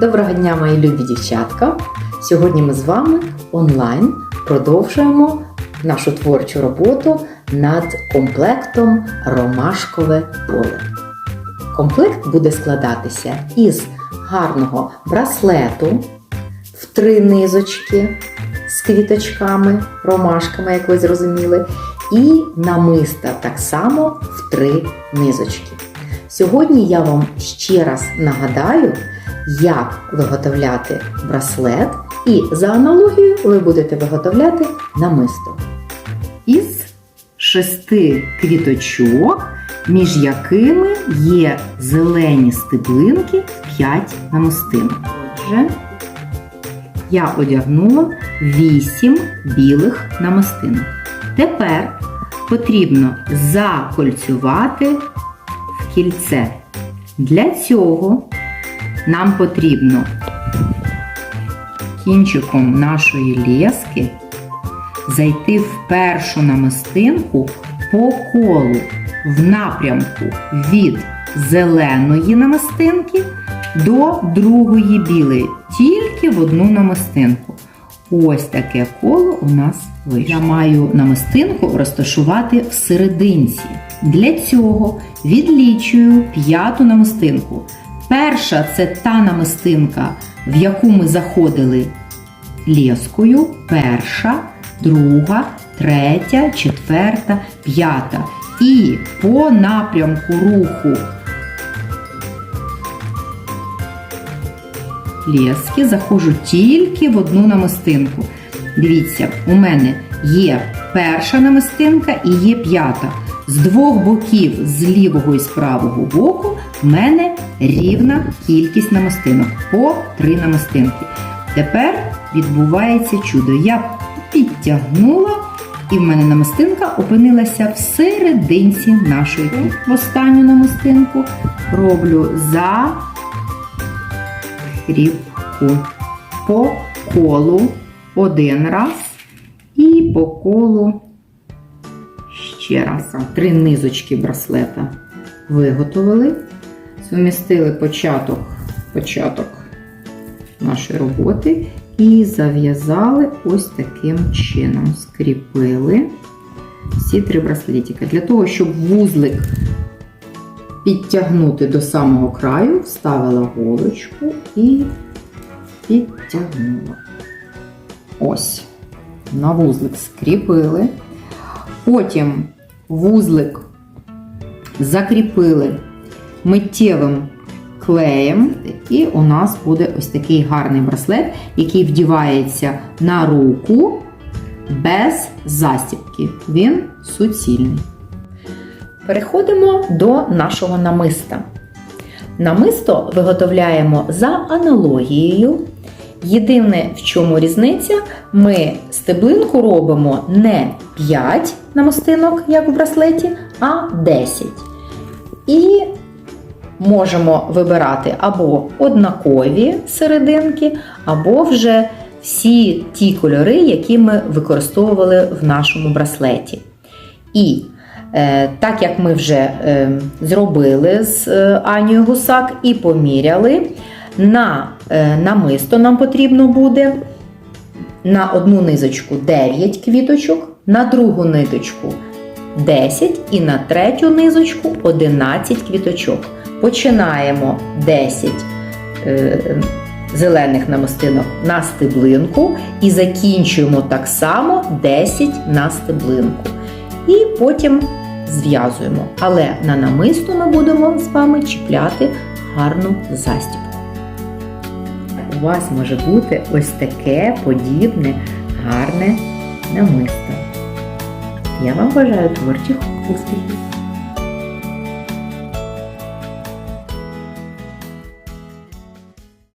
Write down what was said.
Доброго дня, мої любі дівчатка! Сьогодні ми з вами онлайн продовжуємо нашу творчу роботу над комплектом Ромашкове поле. Комплект буде складатися із гарного браслету в три низочки з квіточками, ромашками, як ви зрозуміли, і намиста так само в три низочки. Сьогодні я вам ще раз нагадаю, як виготовляти браслет, і за аналогією ви будете виготовляти намисто. Із шести квіточок, між якими є зелені стеблинки 5 намистинок. Отже, я одягнула 8 білих намистинок. Тепер потрібно закольцювати в кільце. Для цього нам потрібно кінчиком нашої лески зайти в першу намистинку по колу в напрямку від зеленої намистинки до другої білої, тільки в одну намистинку. Ось таке коло у нас вийшло. Я маю намистинку розташувати в серединці. Для цього відлічую п'яту намистинку. Перша це та намистинка, в яку ми заходили лєскою. Перша, друга, третя, четверта, п'ята. І по напрямку руху лєски заходжу тільки в одну намистинку. Дивіться, у мене є перша намистинка і є п'ята. З двох боків, з лівого і з правого боку, в мене рівна кількість намистинок по три намистинки. Тепер відбувається чудо. Я підтягнула, і в мене намистинка опинилася в серединці нашої. В останню намистинку роблю за кріпку по колу один раз і по колу ще раз. Три низочки браслета виготовили, сумістили початок, початок нашої роботи і зав'язали ось таким чином. Скріпили всі три браслетики. Для того, щоб вузлик підтягнути до самого краю, вставила голочку і підтягнула. Ось, на вузлик скріпили. Потім вузлик закріпили миттєвим клеєм, і у нас буде ось такий гарний браслет, який вдівається на руку без застібки. Він суцільний. Переходимо до нашого намиста. Намисто виготовляємо за аналогією. Єдине, в чому різниця, ми стеблинку робимо не 5 намистинок, як в браслеті, а 10. І можемо вибирати або однакові серединки, або вже всі ті кольори, які ми використовували в нашому браслеті. І е, так як ми вже е, зробили з е, Анією Гусак і поміряли, на е, намисто нам потрібно буде на одну низочку 9 квіточок, на другу ниточку 10 і на третю низочку 11 квіточок. Починаємо 10 е, зелених намистинок на стеблинку і закінчуємо так само 10 на стеблинку. І потім зв'язуємо. Але на намисто ми будемо з вами чіпляти гарну застібку. У вас може бути ось таке подібне гарне намисто. Я вам бажаю творчих успіхів!